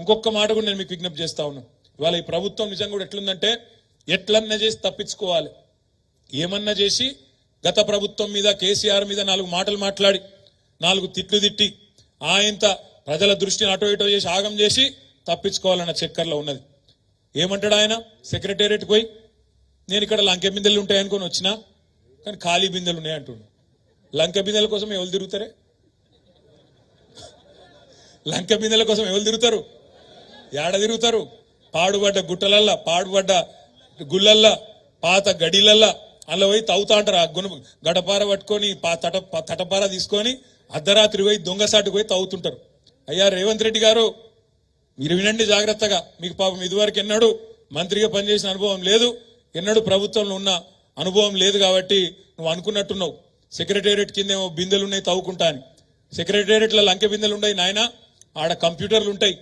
ఇంకొక మాట కూడా నేను మీకు విజ్ఞప్తి చేస్తా ఉన్నా. ఇవాళ ఈ ప్రభుత్వం నిజంగా కూడా ఎట్లుందంటే ఎట్లన్నా చేసి తప్పించుకోవాలి. ఏమన్నా చేసి గత ప్రభుత్వం మీద కేసీఆర్ మీద నాలుగు మాటలు మాట్లాడి నాలుగు తిట్లు తిట్టి ఆయంత ప్రజల దృష్టిని అటో ఇటో చేసి ఆగం చేసి తప్పించుకోవాలన్న చక్కర్లో ఉన్నది. ఏమంటాడు ఆయన? సెక్రటేరియట్కి పోయి నేను ఇక్కడ లంకె బిందెలు ఉంటాయనుకొని వచ్చినా కానీ ఖాళీ బిందెలు ఉన్నాయి అంటుండు. లంకె బిందెల కోసం ఎవరు తిరుగుతారే? లంక బిందెల కోసం ఎవరు తిరుగుతారు? ఏడ తిరుగుతారు? పాడుబడ్డ గుట్టలల్లా పాడుబడ్డ గుళ్ళల్లా పాత గడిలల్లా అందులో పోయి తవ్వుతా అంటారు. ఆ గుణ గడపార పట్టుకొని తట తటపార తీసుకొని అర్ధరాత్రి పోయి దొంగసాటుకు పోయి తవ్వుతుంటారు. అయ్యా రేవంత్ రెడ్డి గారు మీరు వినండి జాగ్రత్తగా. మీకు పాపం ఇదివరకు ఎన్నడూ మంత్రిగా పనిచేసిన అనుభవం లేదు. ఎన్నడూ ప్రభుత్వంలో ఉన్న అనుభవం లేదు కాబట్టి నువ్వు అనుకున్నట్టున్నావు. సెక్రటేరియట్ కిందేమో బిందెలు ఉన్నాయి తవ్వుకుంటా అని. సెక్రటేరియట్లో లంకె బిందెలు ఉన్నాయి నాయన. ఆడ కంప్యూటర్లు ఉంటాయి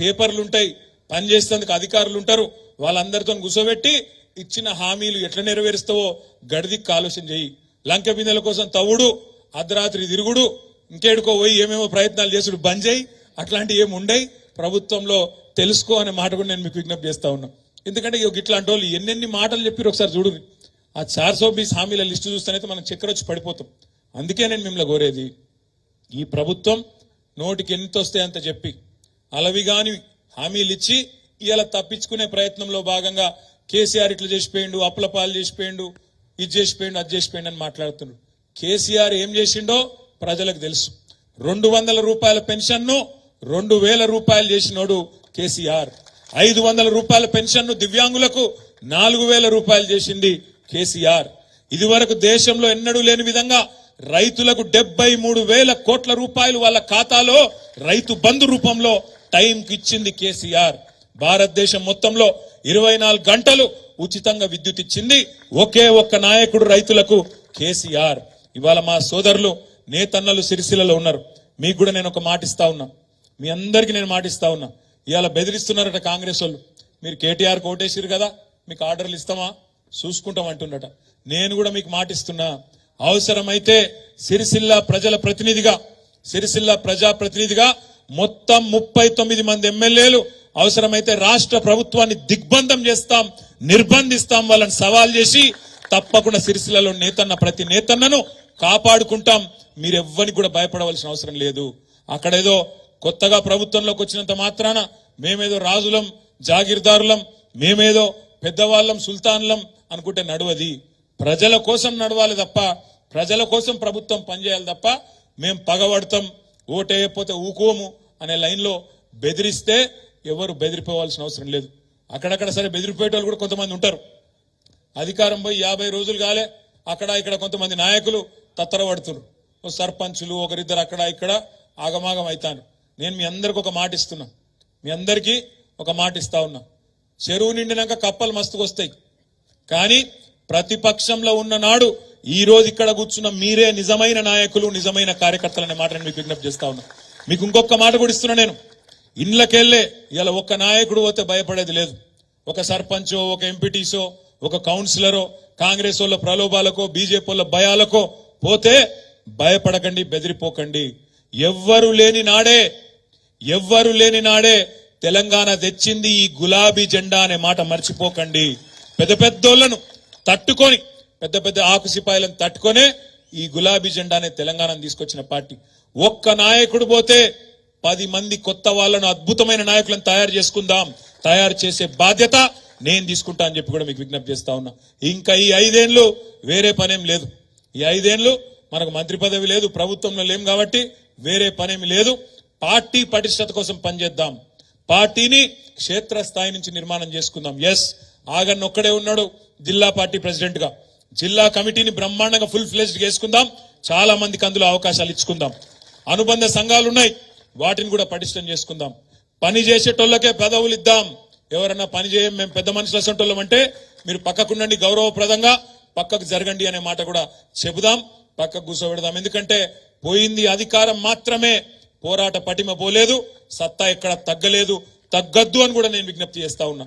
పేపర్లు ఉంటాయి పనిచేసేందుకు అధికారులు ఉంటారు వాళ్ళందరితో కూర్చోబెట్టి ఇచ్చిన హామీలు ఎట్లా నెరవేరుస్తావో గడిదిక్కు ఆలోచన చేయి. లంక బిందెల కోసం తవ్వుడు అర్ధరాత్రి తిరుగుడు ఇంకేడుకో పోయి ఏమేమో ప్రయత్నాలు చేసుడు బంద్ చేయి. అట్లాంటివి ఏమి ఉండయి. ప్రభుత్వంలో తెలుసుకో అనే మాట కూడా నేను మీకు విజ్ఞప్తి చేస్తా ఉన్నా. ఎందుకంటే ఇట్లాంటి వాళ్ళు ఎన్నెన్ని మాటలు చెప్పారు ఒకసారి చూడు. ఆ చార్ సో బీస్ హామీల లిస్టు చూస్తేనైతే మనం చక్కెర వచ్చి పడిపోతాం. అందుకే నేను మిమ్మల్ని కోరేది ఈ ప్రభుత్వం నోటికి ఎంత వస్తే అంత చెప్పి. అలవిగాని హామీలు ఇచ్చి ఇలా తప్పించుకునే ప్రయత్నంలో భాగంగా కేసీఆర్ ఇట్లా చేసిపోయిండు అప్పుల పాలు చేసిపోయిండు ఇది చేసిపోయిండు అది చేసిపోయిండు అని మాట్లాడుతున్నాడు కేసీఆర్ ఏం చేసిండో ప్రజలకు తెలుసు. రెండు వందల రూపాయల పెన్షన్ను రెండు వేల రూపాయలు చేసినోడు కేసీఆర్. ఐదు వందల రూపాయల పెన్షన్ను దివ్యాంగులకు నాలుగు వేల రూపాయలు చేసింది కేసీఆర్. ఇదివరకు దేశంలో ఎన్నడూ లేని విధంగా రైతులకు డెబ్బై మూడు వేల కోట్ల రూపాయలు వాళ్ళ ఖాతాలో రైతు బంధు రూపంలో టైంకి ఇచ్చింది కేసీఆర్. భారతదేశం మొత్తంలో ఇరవై నాలుగు గంటలు ఉచితంగా విద్యుత్ ఇచ్చింది ఒకే ఒక్క నాయకుడు రైతులకు కేసీఆర్. ఇవాళ మా సోదరులు నేతన్నలు సిరిసిల్లలో ఉన్నారు. మీకు కూడా నేను ఒక మాటిస్తా ఉన్నా. మీ అందరికీ నేను మాటిస్తా ఉన్నా. ఇవాళ బెదిరిస్తున్నారట కాంగ్రెస్ వాళ్ళు. మీరు కేటీఆర్ కోటేసిరు కదా? మీకు ఆర్డర్లు ఇస్తామా? చూసుకుంటాం అంటున్నట నేను కూడా మీకు మాటిస్తున్నా అవసరమైతే సిరిసిల్ల ప్రజల ప్రతినిధిగా సిరిసిల్ల ప్రజా ప్రతినిధిగా మొత్తం ముప్పై తొమ్మిది మంది ఎమ్మెల్యేలు అవసరమైతే రాష్ట్ర ప్రభుత్వాన్ని దిగ్బంధం చేస్తాం నిర్బంధిస్తాం వాళ్ళని సవాల్ చేసి తప్పకుండా సిరిసిల్లలో నేతన్న ప్రతి నేతన్నను కాపాడుకుంటాం. మీరెవ్వరికి కూడా భయపడవలసిన అవసరం లేదు. అక్కడేదో కొత్తగా ప్రభుత్వంలోకి వచ్చినంత మాత్రాన మేమేదో రాజులం జాగీర్దారులం మేమేదో పెద్దవాళ్ళం సుల్తాన్లం అనుకుంటే నడవది. ప్రజల కోసం నడవాలి తప్ప ప్రజల కోసం ప్రభుత్వం పనిచేయాలి తప్ప మేం పగబడతాం ఓటేయకపోతే ఊకోము. అనే లైన్లో బెదిరిస్తే ఎవరు బెదిరిపోవాల్సిన అవసరం లేదు. అక్కడక్కడ సరే బెదిరిపోయేటోళ్ళు కూడా కొంతమంది ఉంటారు. అధికారం పోయి యాభై రోజులు కాలే అక్కడ ఇక్కడ కొంతమంది నాయకులు తత్తరపడుతున్నారు ఓ సర్పంచులు ఒకరిద్దరు అక్కడ ఇక్కడ ఆగమాగం అవుతాను నేను మీ అందరికి ఒక మాట ఇస్తున్నా. మీ అందరికీ ఒక మాట ఇస్తా ఉన్నా. చెరువు నిండినాక కప్పలు మస్తుకు వస్తాయి. కానీ ప్రతిపక్షంలో ఉన్న నాడు ఈ రోజు ఇక్కడ కూర్చున్న మీరే నిజమైన నాయకులు నిజమైన కార్యకర్తలు అనే మాట నేను మీకు విజ్ఞప్తి చేస్తా ఉన్నా. మీకు ఇంకొక మాట కూడా ఇస్తున్నా నేను. ఇండ్లకెళ్ళే ఇలా ఒక్క నాయకుడు పోతే భయపడేది లేదు. ఒక సర్పంచో ఒక ఎంపీటీసో ఒక కౌన్సిలరో కాంగ్రెస్ వాళ్ళ ప్రలోభాలకో బీజేపీ వాళ్ళ భయాలకో పోతే భయపడకండి బెదిరిపోకండి. ఎవ్వరు లేని నాడే ఎవ్వరు లేని నాడే తెలంగాణ తెచ్చింది ఈ గులాబీ జెండా అనే మాట మర్చిపోకండి. పెద్ద పెద్దోళ్ళను తట్టుకొని పెద్ద పెద్ద ఆకు సిపాయిలను తట్టుకొనే ఈ గులాబీ జెండానే తెలంగాణను తీసుకొచ్చిన పార్టీ. ఒక్క నాయకుడు పోతే పది మంది కొత్త వాళ్ళను అద్భుతమైన నాయకులను తయారు చేసుకుందాం తయారు చేసే బాధ్యత నేను తీసుకుంటా అని చెప్పి కూడా మీకు విజ్ఞప్తి చేస్తా ఉన్నా. ఇంకా ఈ ఐదేళ్ళు వేరే పనేం లేదు. ఈ ఐదేళ్ళు మనకు మంత్రి పదవి లేదు ప్రభుత్వంలో లేం కాబట్టి వేరే పనేమి లేదు. పార్టీ పటిష్టత కోసం పనిచేద్దాం. పార్టీని క్షేత్రస్థాయి నుంచి నిర్మాణం చేసుకుందాం. ఎస్ ఆగన్ ఒక్కడే ఉన్నాడు జిల్లా పార్టీ ప్రెసిడెంట్గా. జిల్లా కమిటీని బ్రహ్మాండంగా ఫుల్ ఫ్లెజ్డ్ చేసుకుందాం. చాలా మందికి అందులో అవకాశాలు ఇచ్చుకుందాం. అనుబంధ సంఘాలు ఉన్నాయి. వాటిని కూడా పటిష్టం చేసుకుందాం. పని చేసేటోళ్ళకే పెదవులు ఇద్దాం. ఎవరన్నా పని చేయం మేము పెద్ద మనుషులు అసంటోళ్ళం అంటే మీరు పక్కకుండండి గౌరవప్రదంగా. పక్కకు జరగండి అనే మాట కూడా చెబుదాం. పక్కకు కూర్చోబెడదాం. ఎందుకంటే పోయింది అధికారం మాత్రమే. పోరాట పటిమ పోలేదు. సత్తా ఎక్కడ తగ్గలేదు. తగ్గద్దు అని కూడా నేను విజ్ఞప్తి చేస్తా ఉన్నా.